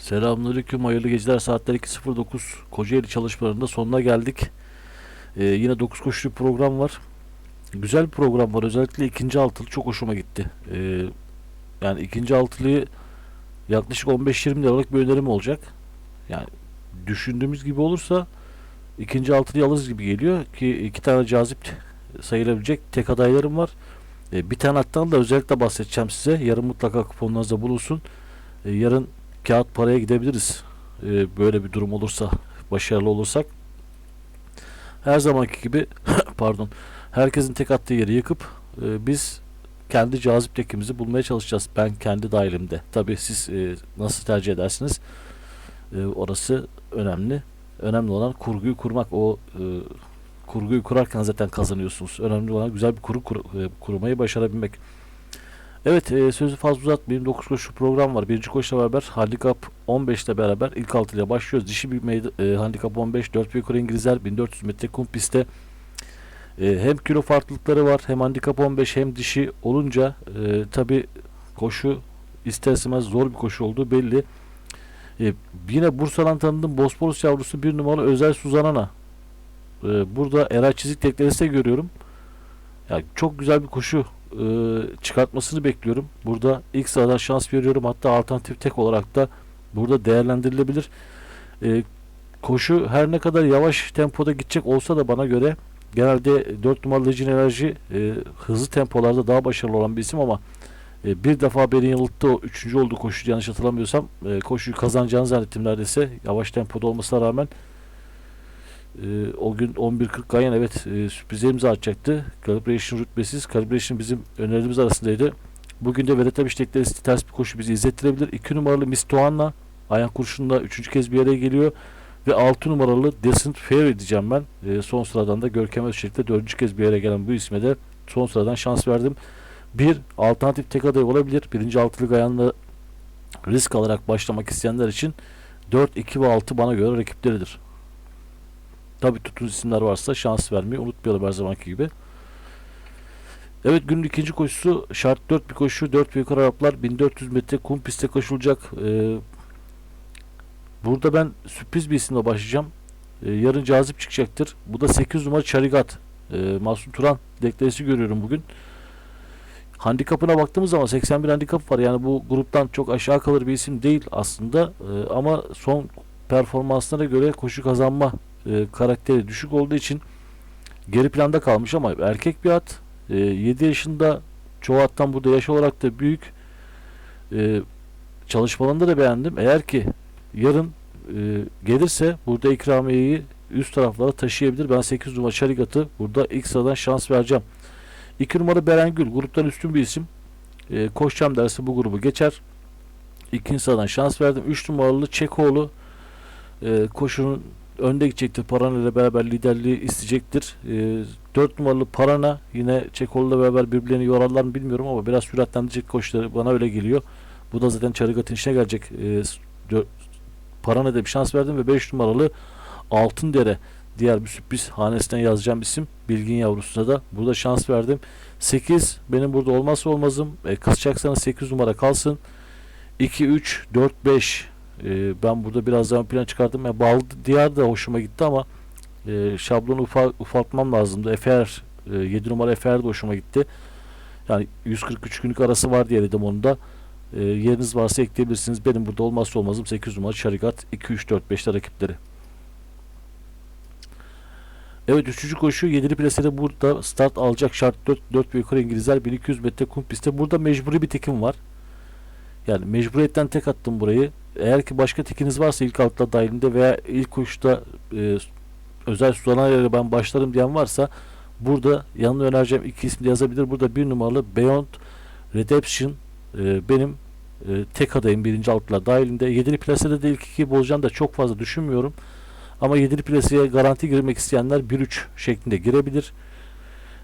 Selamünaleyküm, hayırlı geceler. Saatler 2.09. Kocaeli çalışmalarında sonuna geldik. Ee, yine 9 koşulu program var. Güzel bir program var. Özellikle ikinci altılı çok hoşuma gitti. Ee, yani ikinci altılıyı yaklaşık 15-20 liralık bir önerim olacak. Yani düşündüğümüz gibi olursa ikinci altılıyı alırız gibi geliyor ki iki tane cazip sayılabilecek tek adaylarım var. Ee, bir tane hattan da özellikle bahsedeceğim size. Yarın mutlaka kuponlarınızda bulunsun. Ee, yarın kağıt paraya gidebiliriz. Ee, böyle bir durum olursa, başarılı olursak. Her zamanki gibi pardon, herkesin tek attığı yeri yıkıp e, biz kendi cazip tekimizi bulmaya çalışacağız. Ben kendi dahilimde. Tabii siz e, nasıl tercih edersiniz? E, orası önemli. Önemli olan kurguyu kurmak. O e, kurguyu kurarken zaten kazanıyorsunuz. Önemli olan güzel bir kuru kur- e, kurmayı başarabilmek. Evet e, sözü fazla uzatmayayım. 9 koşu program var. Birinci koşuyla beraber handikap 15 ile beraber ilk altıyla başlıyoruz. Dişi bir meyda- e, handikap 15. 4 yukarı İngilizler 1400 metre kum pistte. E, hem kilo farklılıkları var hem handikap 15 hem dişi olunca e, tabi koşu ister istemez zor bir koşu olduğu belli. E, yine Bursa'dan tanıdığım Bosporus yavrusu bir numaralı Özel Suzanana. E, burada Eray Çizik teklerisi de görüyorum. Ya çok güzel bir koşu e, çıkartmasını bekliyorum. Burada ilk sıradan şans veriyorum. Hatta alternatif tek olarak da burada değerlendirilebilir. E, koşu her ne kadar yavaş tempoda gidecek olsa da bana göre genelde 4 numaralı Legend Enerji e, hızlı tempolarda daha başarılı olan bir isim ama e, bir defa beni yanılttı o üçüncü oldu koşu yanlış hatırlamıyorsam e, koşuyu kazanacağını zannettim neredeyse yavaş tempoda olmasına rağmen e, o gün 11.40 Ganyan evet e, sürprize imza atacaktı. Calibration rütbesiz. Calibration bizim önerilerimiz arasındaydı. Bugün de Vedat Abiştek'te ters bir koşu bizi izlettirebilir. 2 numaralı Miss Doğan'la ayak kurşunla 3. kez bir araya geliyor. Ve 6 numaralı Decent Fair diyeceğim ben. E, son sıradan da Görkem Özçelik'te 4. kez bir araya gelen bu isme de son sıradan şans verdim. Bir alternatif tek aday olabilir. Birinci altılı Gayan'la risk alarak başlamak isteyenler için 4, 2 ve 6 bana göre rakipleridir. Tabi tutun isimler varsa şans vermeyi unutmayalım her zamanki gibi. Evet günün ikinci koşusu şart 4 bir koşu 4 ve yukarı Araplar 1400 metre kum pistte koşulacak. Ee, burada ben sürpriz bir isimle başlayacağım. Ee, yarın cazip çıkacaktır. Bu da 8 numara Çarigat. Ee, Masum Turan deklaresi görüyorum bugün. Handikapına baktığımız zaman 81 handikap var. Yani bu gruptan çok aşağı kalır bir isim değil aslında. Ee, ama son performanslara göre koşu kazanma e, karakteri düşük olduğu için geri planda kalmış ama erkek bir at. E, 7 yaşında çoğu attan burada yaş olarak da büyük. E, çalışmalarında da beğendim. Eğer ki yarın e, gelirse burada ikramiyeyi üst taraflara taşıyabilir. Ben 8 numara Şarigat'ı burada ilk sıradan şans vereceğim. 2 numara Berengül gruptan üstün bir isim. E, koşacağım derse bu grubu geçer. İkinci sıradan şans verdim. 3 numaralı Çekoğlu e, koşunun önde gidecektir. Parana ile beraber liderliği isteyecektir. E, 4 numaralı Parana yine Çekoğlu'yla beraber birbirlerini yorarlar mı bilmiyorum ama biraz süratlendirecek koşuları bana öyle geliyor. Bu da zaten Çarigat'ın işine gelecek. E, dö- Parana'da bir şans verdim ve 5 numaralı Altındere diğer bir sürpriz hanesinden yazacağım isim. Bilgin yavrusuna da burada şans verdim. 8 benim burada olmazsa olmazım. E, kısacaksanız 8 numara kalsın. 2, 3, 4, 5 e, ben burada biraz daha plan çıkardım. Yani Bal diğer de hoşuma gitti ama e, şablonu ufa, ufaltmam lazımdı. Efer e, 7 numara Efer de hoşuma gitti. Yani 143 günlük arası var diye dedim onu da. E, yeriniz varsa ekleyebilirsiniz. Benim burada olmazsa olmazım 8 numara Şarikat 2, 3, 4, 5'te rakipleri. Evet üçüncü koşu 7'li plasede burada start alacak şart 4, 4 ve yukarı İngilizler 1200 metre kum pistte. Burada mecburi bir tekim var. Yani mecburiyetten tek attım burayı. Eğer ki başka tekiniz varsa ilk altla dahilinde veya ilk koşuda e, özel sulanayla ben başlarım diyen varsa burada yanına önereceğim iki isim de yazabilir. Burada bir numaralı Beyond Redemption e, benim e, tek adayım birinci altla dahilinde. Yedili plasede de ilk iki bolcan da çok fazla düşünmüyorum. Ama yedili plaseye garanti girmek isteyenler 1-3 şeklinde girebilir.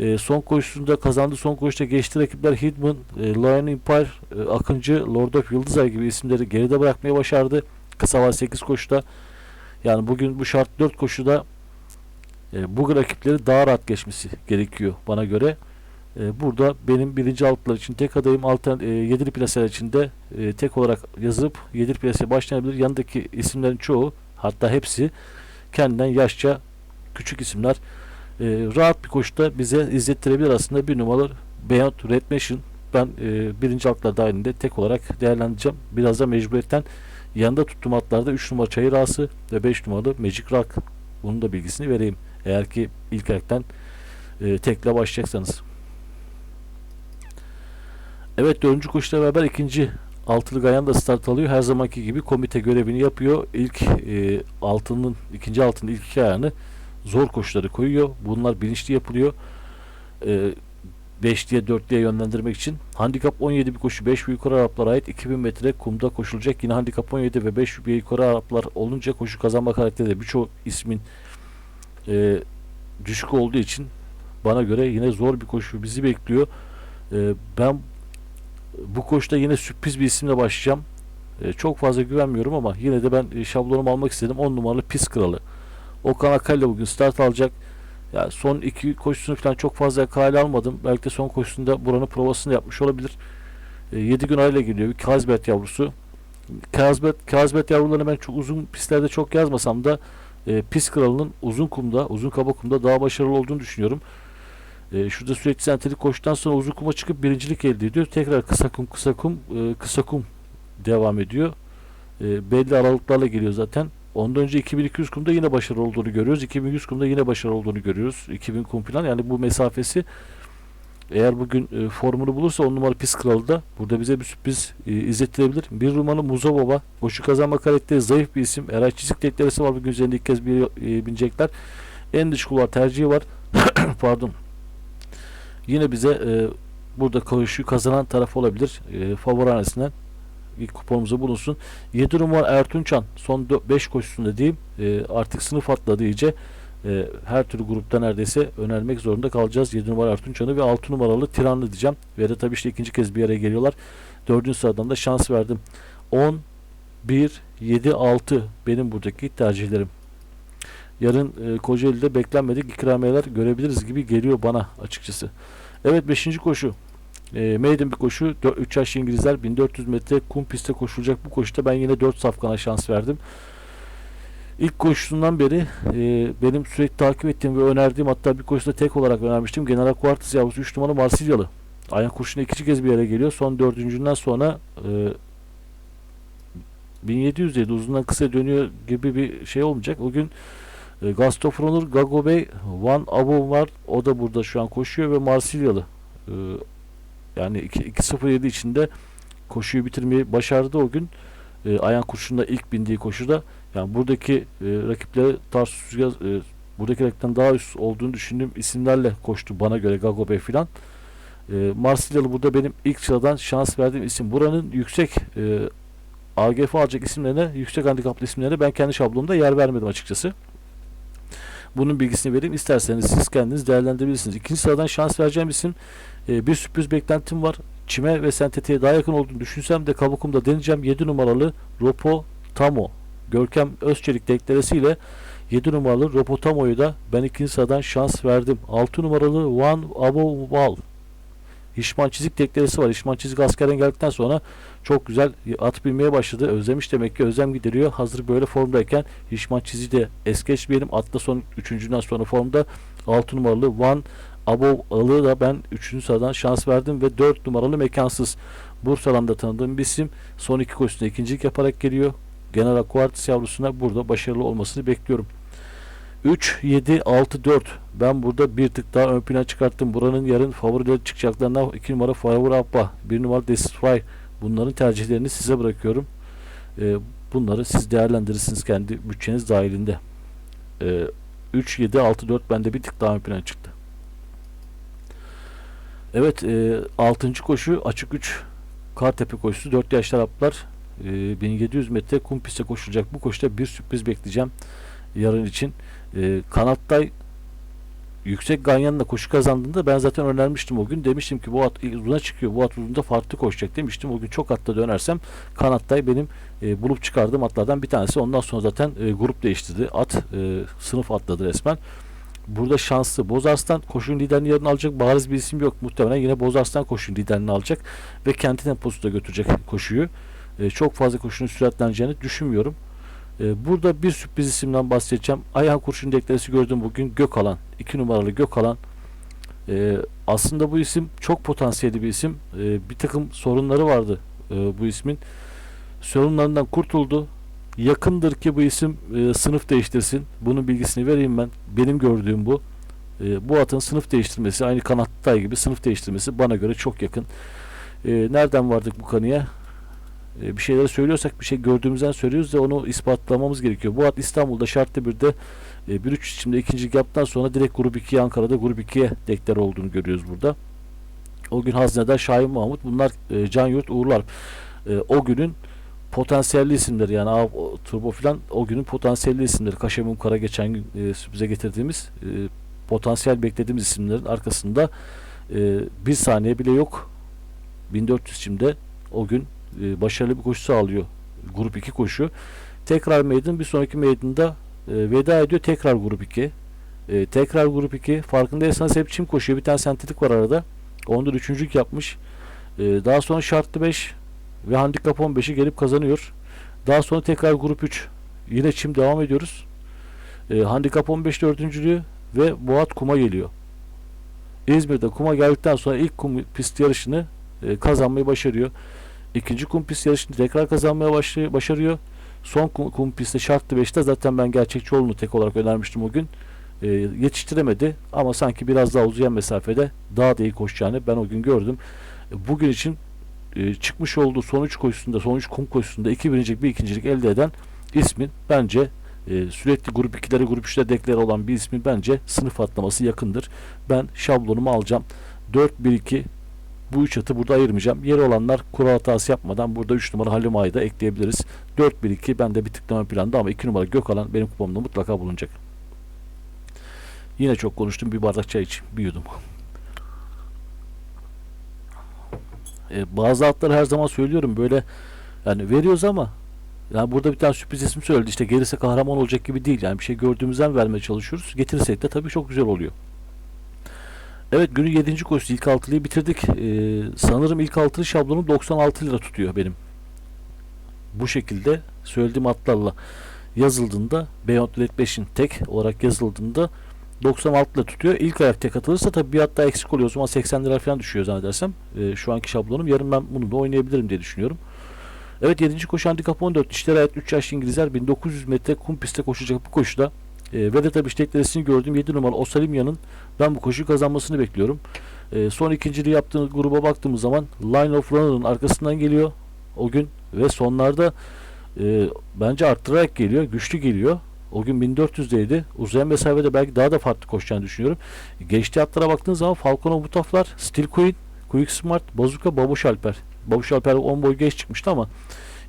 E, son koşusunda kazandı. Son koşuda geçti rakipler Hidman, e, Lion Empire, e, Akıncı, Lord of Yıldızay gibi isimleri geride bırakmayı başardı. Kısa var 8 koşuda. Yani bugün bu şart 4 koşuda e, bu rakipleri daha rahat geçmesi gerekiyor bana göre. E, burada benim birinci altlar için tek adayım altern, e, yedili plaseler için de e, tek olarak yazıp yedili plase başlanabilir. Yanındaki isimlerin çoğu hatta hepsi kendinden yaşça küçük isimler. E, rahat bir koşuda bize izlettirebilir aslında bir numaralı Beyond Red Machine. Ben e, birinci altlar dahilinde tek olarak değerlendireceğim. Biraz da mecburiyetten yanında tuttuğum atlarda 3 numara Çayır Ağası ve 5 numaralı Magic Rock. Bunun da bilgisini vereyim. Eğer ki ilk ayaktan e, tekle başlayacaksanız. Evet dördüncü koşuyla beraber ikinci altılı Gayan da start alıyor. Her zamanki gibi komite görevini yapıyor. İlk e, altının ikinci altının ilk iki ayağını zor koşuları koyuyor. Bunlar bilinçli yapılıyor. E, 5'liye 4'liye yönlendirmek için. Handikap 17 bir koşu 5 ve yukarı Araplara ait 2000 metre kumda koşulacak. Yine handikap 17 ve 5 ve yukarı Araplar olunca koşu kazanma karakteri de birçok ismin e, düşük olduğu için bana göre yine zor bir koşu bizi bekliyor. E, ben bu koşuda yine sürpriz bir isimle başlayacağım. E, çok fazla güvenmiyorum ama yine de ben e, şablonumu almak istedim. 10 numaralı Pis Kralı. Okan Akalla bugün start alacak. Ya son iki koşusunu falan çok fazla kale almadım. Belki de son koşusunda buranın provasını yapmış olabilir. E, 7 gün arayla geliyor. Bir Kazbet yavrusu. Kazbet, Kazbet yavrularını ben çok uzun pistlerde çok yazmasam da e, Pis Kralı'nın uzun kumda, uzun kaba kumda daha başarılı olduğunu düşünüyorum. E, şurada sürekli sentetik koştuktan sonra uzun kuma çıkıp birincilik elde ediyor. Tekrar kısa kum, kısa kum, e, kısa kum devam ediyor. E, belli aralıklarla geliyor zaten. Ondan önce 2200 kumda yine başarılı olduğunu görüyoruz. 2100 kumda yine başarılı olduğunu görüyoruz. 2000 kum falan yani bu mesafesi eğer bugün e, formunu bulursa 10 numara pis kralı da burada bize bir sürpriz e, izlettirebilir. Bir Rumanı Muzo Baba. Koşu kazanma karakteri zayıf bir isim. Eray çizik teklerisi var bugün üzerinde ilk kez bir e, binecekler. En dış kulvar tercihi var. Pardon. Yine bize e, burada koşuyu kazanan taraf olabilir. E, favori hanesinden ilk kuponumuza bulunsun. 7 numara Ertunçan son 5 koşusunda diyeyim e, artık sınıf atladı iyice. E, her türlü grupta neredeyse önermek zorunda kalacağız. 7 numara Ertunçan'ı ve 6 numaralı Tiranlı diyeceğim. Ve de tabii işte ikinci kez bir araya geliyorlar. 4. sıradan da şans verdim. 10, 1, 7, 6 benim buradaki tercihlerim. Yarın e, Kocaeli'de beklenmedik ikramiyeler görebiliriz gibi geliyor bana açıkçası. Evet 5. koşu. E, maiden bir koşu. 3 yaş İngilizler 1400 metre kum pistte koşulacak bu koşuda ben yine 4 safkana şans verdim. İlk koşusundan beri e, benim sürekli takip ettiğim ve önerdiğim hatta bir koşuda tek olarak önermiştim. General Quartz yavrusu 3 numaralı Marsilyalı. Ayak kurşuna ikinci kez bir yere geliyor. Son dördüncünden sonra e, 1700 dedi uzundan kısa dönüyor gibi bir şey olmayacak. Bugün e, Gastofronur, Gago Bey, Van Abon var. O da burada şu an koşuyor ve Marsilyalı. E, yani 2.07 içinde koşuyu bitirmeyi başardı o gün. E, Ayan kurşunda ilk bindiği koşuda. Yani buradaki e, rakipleri Tarsus Rüzgar e, buradaki rakipten daha üst olduğunu düşündüğüm isimlerle koştu bana göre Gago Bey filan. E, Marsilyalı burada benim ilk sıradan şans verdiğim isim. Buranın yüksek e, AGF alacak isimlerine, yüksek handikaplı isimlerine ben kendi şablonumda yer vermedim açıkçası. Bunun bilgisini vereyim. İsterseniz siz kendiniz değerlendirebilirsiniz. İkinci sıradan şans vereceğim isim e, bir sürpriz beklentim var. Çime ve sentetiğe daha yakın olduğunu düşünsem de kabukumda deneyeceğim. 7 numaralı Ropo Tamo. Görkem Özçelik deklaresiyle 7 numaralı Ropo Tamo'yu da ben ikinci sıradan şans verdim. 6 numaralı One Above Wall. Hişman Çizik deklaresi var. Hişman Çizik askerden geldikten sonra çok güzel at binmeye başladı. Özlemiş demek ki özlem gideriyor. Hazır böyle formdayken Hişman Çizik'i de es geçmeyelim. Atta son üçüncüden sonra formda 6 numaralı One Above Alı da ben 3. sıradan şans verdim ve 4 numaralı Mekansız. Bursa'dan da tanıdığım bir isim. Son iki koşusunda ikincilik yaparak geliyor. General Quartz yavrusuna burada başarılı olmasını bekliyorum. 3, 7, 6, 4. Ben burada bir tık daha ön plana çıkarttım. Buranın yarın favorileri çıkacaklarından 2 numara Favori Abba, 1 numara Destroy. Bunların tercihlerini size bırakıyorum. Ee, bunları siz değerlendirirsiniz kendi bütçeniz dahilinde. Ee, 3, 7, 6, 4 bende bir tık daha ön plana çıktı. Evet, e, 6. koşu açık 3 Kartepe koşusu. 4 yaşlı Araplar e, 1700 metre kum piste koşulacak. Bu koşuda bir sürpriz bekleyeceğim yarın için. E, Kanattay yüksek ganyanla koşu kazandığında ben zaten önermiştim o gün. Demiştim ki bu at uzuna çıkıyor. Bu at uzunda farklı koşacak demiştim. O gün çok atta dönersem Kanattay benim e, bulup çıkardığım atlardan bir tanesi. Ondan sonra zaten e, grup değiştirdi. At e, sınıf atladı resmen. burada şanslı. Bozarslan koşunun liderini yarın alacak. Bariz bir isim yok. Muhtemelen yine Bozarslan koşunun liderini alacak. Ve kendi temposunda götürecek koşuyu. E, çok fazla koşunun süratleneceğini düşünmüyorum. E, burada bir sürpriz isimden bahsedeceğim. Ayhan Kurşun deklaresi gördüm bugün. Gökalan. 2 numaralı Gökalan. E, aslında bu isim çok potansiyelli bir isim. E, bir takım sorunları vardı e, bu ismin. Sorunlarından kurtuldu. Yakındır ki bu isim e, sınıf değiştirsin. Bunun bilgisini vereyim ben. Benim gördüğüm bu. E, bu atın sınıf değiştirmesi aynı kanattay gibi sınıf değiştirmesi bana göre çok yakın. E, nereden vardık bu kanıya? E, bir şeyleri söylüyorsak bir şey gördüğümüzden söylüyoruz da onu ispatlamamız gerekiyor. Bu at İstanbul'da şartlı bir de e, 1-3 içimde ikinci yaptıktan sonra direkt grup 2'ye Ankara'da grup 2'ye deklar olduğunu görüyoruz burada. O gün Hazne'den Şahin Mahmut bunlar e, Can Yurt Uğurlar. E, o günün potansiyelli isimleri yani A, Turbo filan o günün potansiyelli isimleri. Kaşemum Kara geçen gün e, sürprize getirdiğimiz potansiyel beklediğimiz isimlerin arkasında bir saniye bile yok. 1400 çimde o gün e, başarılı bir koşu sağlıyor. Grup 2 koşu. Tekrar meydan bir sonraki meydanda e, veda ediyor. Tekrar grup 2. E, tekrar grup 2. Farkındaysanız hep çim koşuyor. Bir tane sentetik var arada. Onda da üçüncülük yapmış. E, daha sonra şartlı 5 ve handikap 15'i gelip kazanıyor. Daha sonra tekrar grup 3. Yine çim devam ediyoruz. E, handikap 15 dördüncülüğü ve Boğat kuma geliyor. İzmir'de kuma geldikten sonra ilk kum pist yarışını e, kazanmayı başarıyor. İkinci kum pist yarışını tekrar kazanmaya başlıyor, başarıyor. Son kum, kum pistte şartlı 5'te zaten ben gerçekçi olduğunu tek olarak önermiştim o gün. E, yetiştiremedi ama sanki biraz daha uzayan mesafede daha da iyi koşacağını ben o gün gördüm. E, bugün için e, çıkmış olduğu sonuç koşusunda, sonuç kum koşusunda iki birincilik bir ikincilik elde eden ismin bence e, sürekli grup 2'lere grup 3'lere deklar olan bir ismin bence sınıf atlaması yakındır. Ben şablonumu alacağım. 4-1-2 bu üç atı burada ayırmayacağım. Yeri olanlar kural hatası yapmadan burada 3 numara Halim Ağa'yı da ekleyebiliriz. 4-1-2 ben de bir tıklama planda ama 2 numara Gökalan benim kupamda mutlaka bulunacak. Yine çok konuştum. Bir bardak çay iç. Bir yudum. E, bazı atları her zaman söylüyorum böyle yani veriyoruz ama yani burada bir tane sürpriz isim söyledi işte gerisi kahraman olacak gibi değil yani bir şey gördüğümüzden vermeye çalışıyoruz getirirsek de tabii çok güzel oluyor. Evet günün 7. koşusu ilk altılıyı bitirdik. Ee, sanırım ilk altılı şablonu 96 lira tutuyor benim. Bu şekilde söylediğim atlarla yazıldığında Beyond Red 5'in tek olarak yazıldığında 96 lira tutuyor. İlk ayak tek atılırsa tabii bir at daha eksik oluyor. O zaman 80 lira falan düşüyor zannedersem. Ee, şu anki şablonum. Yarın ben bunu da oynayabilirim diye düşünüyorum. Evet 7. koşu handikap 14. İşler hayat 3 yaşlı İngilizler 1900 metre kum pistte koşacak bu koşuda. E, ve de tabii teklerisini gördüm. 7 numaralı Osalimya'nın ben bu koşuyu kazanmasını bekliyorum. E, son ikinciliği yaptığı gruba baktığımız zaman Line of Runner'ın arkasından geliyor o gün ve sonlarda e, bence arttırarak geliyor. Güçlü geliyor. O gün 1400'deydi. Uzayan mesafede belki daha da farklı koşacağını düşünüyorum. Geçtiği atlara baktığın zaman Falcon Butaflar, Steel Queen, Quick Smart, Bazuka, Babuş Alper. Babuş Alper 10 boy geç çıkmıştı ama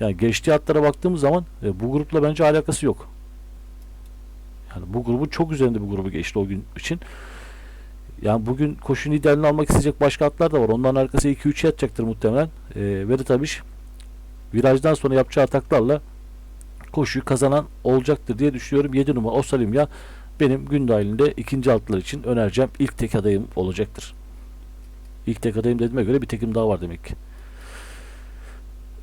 yani geçtiği atlara baktığımız zaman e, bu grupla bence alakası yok. Yani bu grubun çok üzerinde bir grubu geçti o gün için. Yani bugün koşu liderini almak isteyecek başka atlar da var. Onların arkası 2-3 yatacaktır muhtemelen. E, ve de tabii virajdan sonra yapacağı ataklarla koşuyu kazanan olacaktır diye düşünüyorum. 7 numara Osalim ya benim gün dahilinde ikinci altlar için önereceğim ilk tek adayım olacaktır. İlk tek adayım dediğime göre bir tekim daha var demek ki.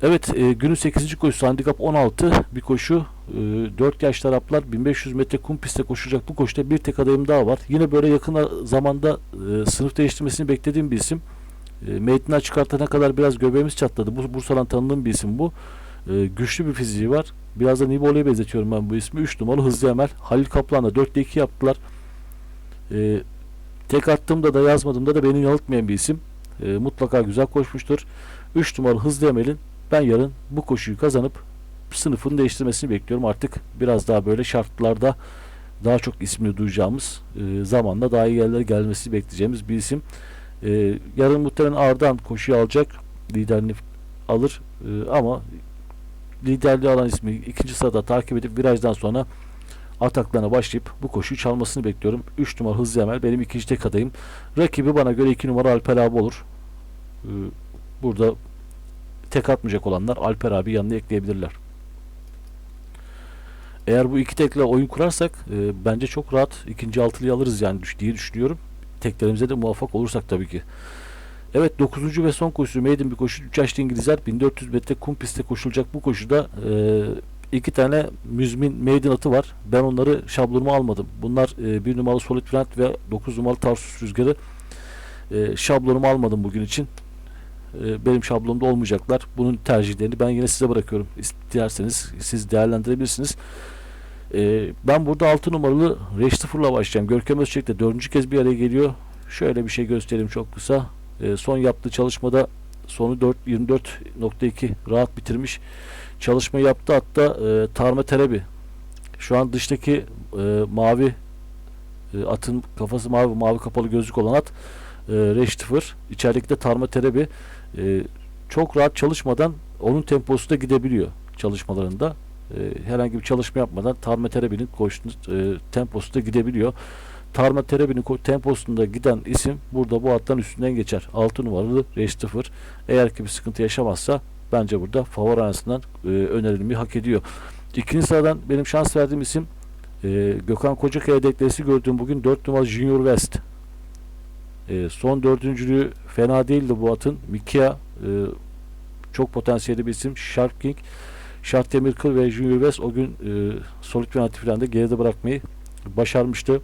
Evet e, günün 8. koşusu handikap 16 bir koşu. E, 4 yaş taraflar 1500 metre kum pistte koşacak bu koşuda bir tek adayım daha var. Yine böyle yakın zamanda e, sınıf değiştirmesini beklediğim bir isim. E, Meydan'a çıkartana kadar biraz göbeğimiz çatladı. Bu Bursa'dan tanıdığım bir isim bu. E, güçlü bir fiziği var. Biraz da Niboli'ye benzetiyorum ben bu ismi. 3 numaralı Hızlı Emel. Halil Kaplan'la 4'te 2 yaptılar. E, tek attığımda da yazmadığımda da beni yanıltmayan bir isim. E, mutlaka güzel koşmuştur. 3 numaralı Hızlı Emel'in ben yarın bu koşuyu kazanıp sınıfını değiştirmesini bekliyorum. Artık biraz daha böyle şartlarda daha çok ismini duyacağımız e, zamanla daha iyi yerlere gelmesi bekleyeceğimiz bir isim. E, yarın muhtemelen Ardan koşuyu alacak. Liderini alır. E, ama liderliği alan ismi ikinci sırada takip edip virajdan sonra ataklarına başlayıp bu koşuyu çalmasını bekliyorum. 3 numara Hızlı Emel benim ikinci tek adayım. Rakibi bana göre 2 numara Alper abi olur. E, burada tek atmayacak olanlar Alper abi yanına ekleyebilirler. Eğer bu iki tekle oyun kurarsak e, bence çok rahat ikinci altılıyı alırız yani diye düşünüyorum. Teklerimize de muvaffak olursak tabii ki. Evet 9. ve son koşusu maiden bir koşu. 3 yaşlı İngilizler 1400 metre kum pistte koşulacak bu koşuda e, iki tane müzmin maiden atı var. Ben onları şablonuma almadım. Bunlar e, 1 numaralı Solid Brand ve 9 numaralı Tarsus Rüzgarı e, şablonumu almadım bugün için. E, benim şablonumda olmayacaklar. Bunun tercihlerini ben yine size bırakıyorum. İsterseniz siz değerlendirebilirsiniz. E, ben burada 6 numaralı Reçtifur'la başlayacağım. Görkem Özçelik de 4. kez bir araya geliyor. Şöyle bir şey göstereyim çok kısa. E, son yaptığı çalışmada sonu 4 24.2 rahat bitirmiş. Çalışma yaptı hatta Tarma Terebi. Şu an dıştaki mavi atın kafası mavi mavi kapalı gözlük olan at e. İçerideki de Tarma Terebi. E, çok rahat çalışmadan onun temposu da gidebiliyor çalışmalarında. E, herhangi bir çalışma yapmadan Tarma Terebi'nin e, temposu da gidebiliyor. Tarma Terebi'nin temposunda giden isim burada bu attan üstünden geçer. 6 numaralı Reçtifur. Eğer ki bir sıkıntı yaşamazsa bence burada favori arasından e, önerilmeyi hak ediyor. İkinci sıradan benim şans verdiğim isim e, Gökhan Kocakaya deklesi gördüğüm bugün 4 numaralı Junior West. E, son dördüncülüğü fena değildi bu atın. Mikia e, çok potansiyelli bir isim. Shark King, Shark Demirkıl ve Junior West o gün e, solid penaltı falan da geride bırakmayı başarmıştı.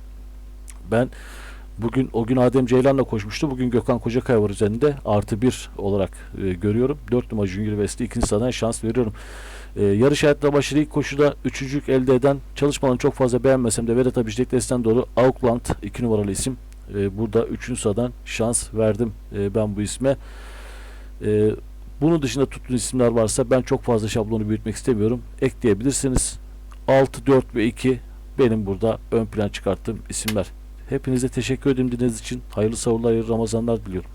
Ben bugün o gün Adem Ceylan'la koşmuştu. Bugün Gökhan Kocakaya var üzerinde. Artı bir olarak e, görüyorum. 4 numara Junior West'e ikinci sıradan şans veriyorum. E, yarış hayatında başarılı ilk koşuda üçüncülük elde eden çalışmalarını çok fazla beğenmesem de Vedat Abişlik Desten doğru Auckland 2 numaralı isim. E, burada 3. sıradan şans verdim e, ben bu isme. E, bunun dışında tuttuğun isimler varsa ben çok fazla şablonu büyütmek istemiyorum. Ekleyebilirsiniz. 6, 4 ve 2 benim burada ön plan çıkarttığım isimler. Hepinize teşekkür ederim dinlediğiniz için. Hayırlı savurlar, hayırlı Ramazanlar diliyorum.